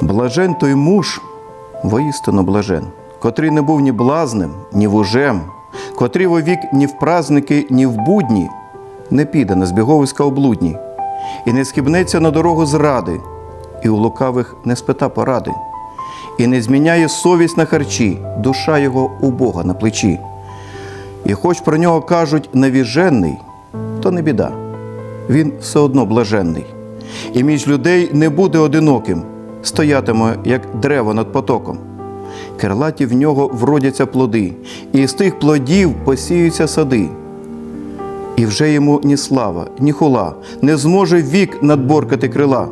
Блажен той муж, воістину блажен, котрий не був ні блазнем, ні вужем, котрий вовік ні в праздники, ні в будні, не піде на збіговиська облудні, і не скибнеться на дорогу зради, і у лукавих не спита поради, і не зміняє совість на харчі, душа його у Бога на плечі. І хоч про нього кажуть навіжений, то не біда. Він все одно блаженний. І між людей не буде одиноким, стоятиме, як дерево над потоком. Керлаті в нього вродяться плоди, і з тих плодів посіються сади. І вже йому ні слава, ні хула не зможе вік надборкати крила.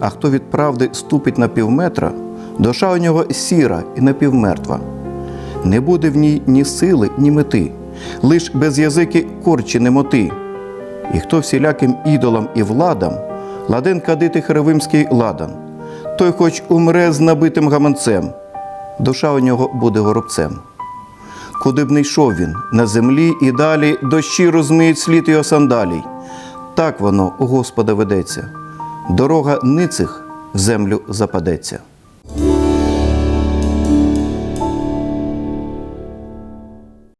А хто від правди ступить на півметра, душа у нього сіра і напівмертва. Не буде в ній ні сили, ні мети, лиш без язики корчі немоти. І хто всіляким ідолам і владам ладен кадити херовимський ладан, той хоч умре з набитим гаманцем, душа у нього буде горобцем. Куди б не йшов він на землі і далі дощі розмиють слід його сандалій. Так воно у Господа ведеться. Дорога ницих в землю западеться.